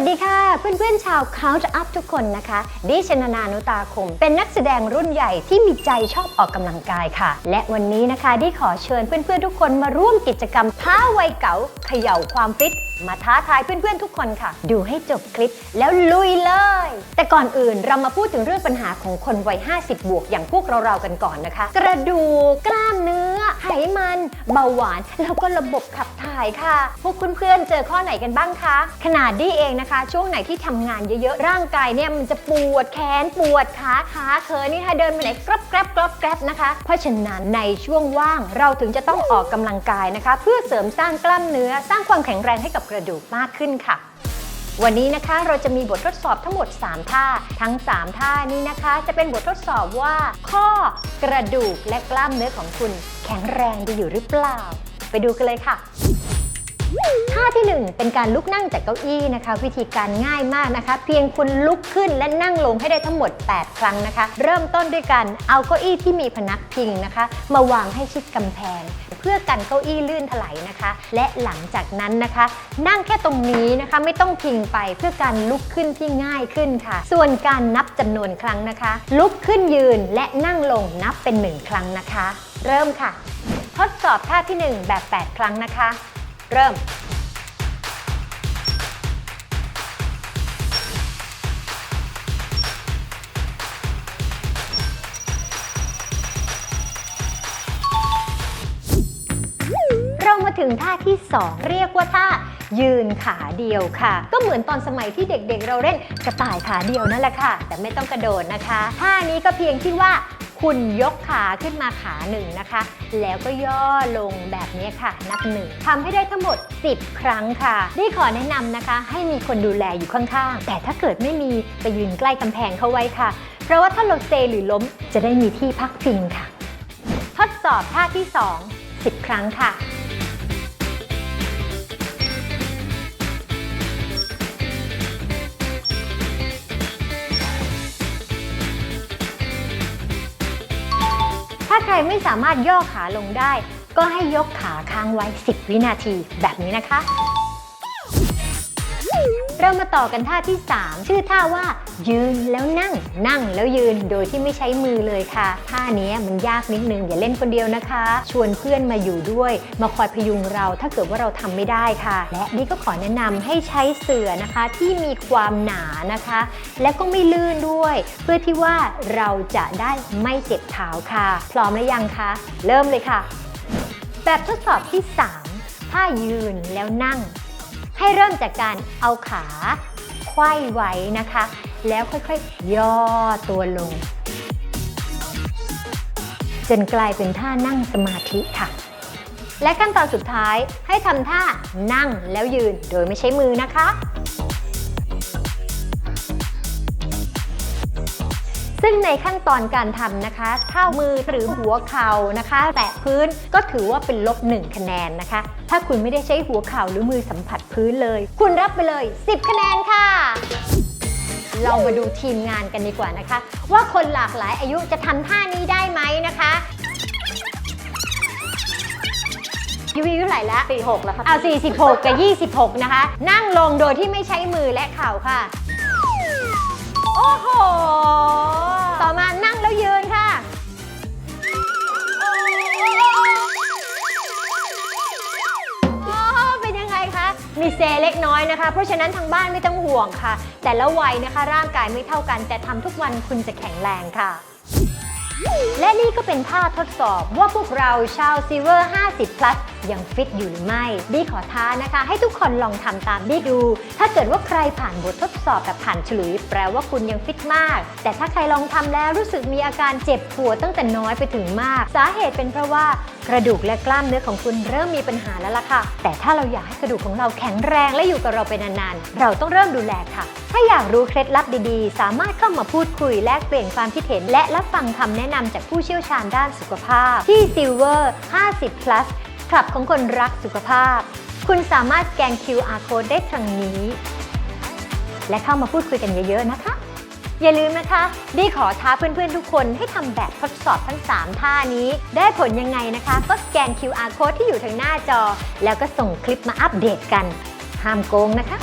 วัสดีค่ะ เพื่อนๆชาว Count Up ทุกคนนะคะ ดิชนานานุตาคม เป็นนักแสดงรุ่นใหญ่ที่มีใจชอบออกกำลังกายค่ะ และวันนี้นะคะดิขอเชิญเพื่อนๆทุกคนมาร่วมกิจกรรมท้าวัยเก๋าเขย่าความฟิตมาท้าทายเพื่อนๆทุกคนค่ะ ดูให้จบคลิปแล้วลุยเลย แต่ก่อนอื่นเรามาพูดถึงเรื่องปัญหาของคนวัย 50 บวกอย่างพวกเราๆกันก่อนนะคะ กระดูกกล้ามเนื้อ ไขมันเบาหวาน แล้วก็ระบบขับถ่ายค่ะ พวกเพื่อนๆเจอข้อไหนกันบ้างคะ ขนาดดีเองนะคะ ช่วงไหนที่ทำงานเยอะๆ ร่างกายเนี่ยมันจะปวดแขนปวดขาขาเขินนี่ค่ะเดินไปไหนกรอบแกรบกรอบแกรบนะคะ เพราะฉะนั้นในช่วงว่างเราถึงจะต้องออกกำลังกายนะคะ เพื่อเสริมสร้างกล้ามเนื้อสร้างความแข็งแรงให้กับกระดูกมากขึ้นค่ะ วันนี้นะคะเราจะมีบททดสอบทั้งหมด 3 ท่า ทั้ง 3 ท่านี้นะคะ จะเป็นบททดสอบว่า ข้อกระดูกและกล้ามเนื้อของคุณแข็งแรงดีอยู่หรือเปล่า ไปดูกันเลยค่ะ ท่าที่ 1 เป็นการลุกนั่งจากเก้าอี้นะคะ วิธีการง่ายมากนะคะ เพียงคุณลุกขึ้นและนั่งลงให้ได้ทั้งหมด 8 ครั้งนะคะ เริ่มต้นด้วยการเอาเก้าอี้ที่มีพนักพิงนะคะ มาวางให้ชิดกำแพง เพื่อกันเก้าอี้ลื่นถลายนะคะ และหลังจากนั้นนะคะ นั่งแค่ตรงนี้นะคะไม่ต้องพิงไปเพื่อการลุกขึ้นที่ง่ายขึ้นค่ะ ส่วนการนับจำนวนครั้งนะคะ ลุกขึ้นยืนและนั่งลงนับเป็น 1 ครั้งนะคะ เริ่มค่ะ ทดสอบท่าที่ 1 แบบ 8 ครั้งนะคะ เริ่ม เรามาถึงท่าที่ 2 เรียกว่าท่ายืนขาเดียวค่ะ ก็เหมือนตอนสมัยที่เด็กๆ เราเล่นกระต่ายขาเดียวนั่นแหละค่ะ แต่ไม่ต้องกระโดดนะคะท่านี้ก็เพียงที่ว่า คุณยกขาขึ้นมาขาหนึ่งนะคะ แล้วก็ย่อลงแบบนี้ค่ะ นับหนึ่งทำให้ได้ทั้งหมด 10 ครั้งค่ะนี่ขอแนะนำนะคะ ให้มีคนดูแลอยู่ข้างๆ แต่ถ้าเกิดไม่มีไปยืนใกล้กำแพงเข้าไว้ค่ะ เพราะว่าถ้าเราเซหรือล้มจะได้มีที่พักพิงค่ะ ทดสอบท่าที่ 2 10 ครั้งค่ะ ใครไม่สามารถย่อขาลงได้ ก็ให้ยกขาค้างไว้ 10 วินาทีแบบนี้นะคะ เรามาต่อกันท่าที่ 3 ชื่อท่าว่า ยืนแล้วนั่ง นั่งแล้วยืนโดยที่ไม่ใช้มือเลยค่ะท่านี้มันยากนิดนึงอย่าเล่นคนเดียวนะคะ ชวนเพื่อนมาอยู่ด้วย มาคอยพยุงเราถ้าเกิดว่าเราทำไม่ได้ค่ะ และนี่ก็ขอแนะนำให้ใช้เสื่อนะคะที่มีความหนานะคะ และก็ไม่ลื่นด้วย เพื่อที่ว่าเราจะได้ไม่เจ็บเท้าค่ะ พร้อมหรือยังคะเริ่มเลยค่ะ แบบทดสอบที่3ถ้ายืนแล้วนั่ง ให้เริ่มจากการเอาขาไขว้ไว้นะคะ แล้วค่อยๆ ย่อตัวลง จนกลายเป็นท่านั่งสมาธิค่ะ และขั้นตอนสุดท้ายให้ทำท่านั่งแล้วยืนโดยไม่ใช้มือนะคะ ซึ่งในขั้นตอนการทำนะคะ ถ้ามือหรือหัวเข่านะคะ แตะพื้นก็ถือว่าเป็นลบ 1 คะแนนนะคะ ถ้าคุณไม่ได้ใช้หัวเข่าหรือมือสัมผัสพื้นเลย คุณรับไปเลย 10 คะแนนค่ะ เรามาดูทีมงานกันดีกว่านะคะ ว่าคนหลากหลายอายุจะทำท่านี้ได้ไหมนะคะยูวีเท่าไหร่ละ46แล้วค่ะเอา46 กับ 26 นะคะ นั่งลงโดยที่ไม่ใช้มือและเข่าค่ะ โอ้โหต่ อมานั่งแล้วยืนค่ะ โอ้เป็นยังไงคะ มีเซเล็กน้อยนะคะ เพราะฉะนั้นทางบ้านไม่ต้องห่วงค่ะ แต่ละวัยนะคะร่างกายไม่เท่ากัน แต่ทำทุกวันคุณจะแข็งแรงค่ะ และนี่ก็เป็นท่าทดสอบว่าพวกเราชาวซีเวอร์ 50 plus ยังฟิตอยู่หรือไม่ บี้ขอท้านะคะ ให้ทุกคนลองทำตามบี้ดู ถ้าเกิดว่าใครผ่านบททดสอบแบบผ่านฉลุย แปลว่าคุณยังฟิตมาก แต่ถ้าใครลองทำแล้วรู้สึกมีอาการเจ็บปวดตั้งแต่น้อยไปถึงมาก สาเหตุเป็นเพราะว่ากระดูกและกล้ามเนื้อของคุณเริ่มมีปัญหาแล้วล่ะค่ะ แต่ถ้าเราอยากให้กระดูกของเราแข็งแรงและอยู่กับเราไปนานๆ เราต้องเริ่มดูแลค่ะ ถ้าอยากรู้เคล็ดลับดีๆ สามารถเข้ามาพูดคุยแลกเปลี่ยนความคิดเห็น และรับฟังคำแนะนำจากผู้เชี่ยวชาญด้านสุขภาพ ที่ Silver 50 plus คลับของคนรักสุขภาพ คุณสามารถสแกน QR code ได้ทางนี้ และเข้ามาพูดคุยกันเยอะๆนะคะ อย่าลืมนะคะดีขอท้าเพื่อนๆทุกคนให้ทำแบบทดสอบทั้ง 3 ท่านี้ ได้ผลยังไงนะคะ ก็สแกน QR code ที่อยู่ทางหน้าจอ แล้วก็ส่งคลิปมาอัปเดตกัน ห้ามโกงนะคะ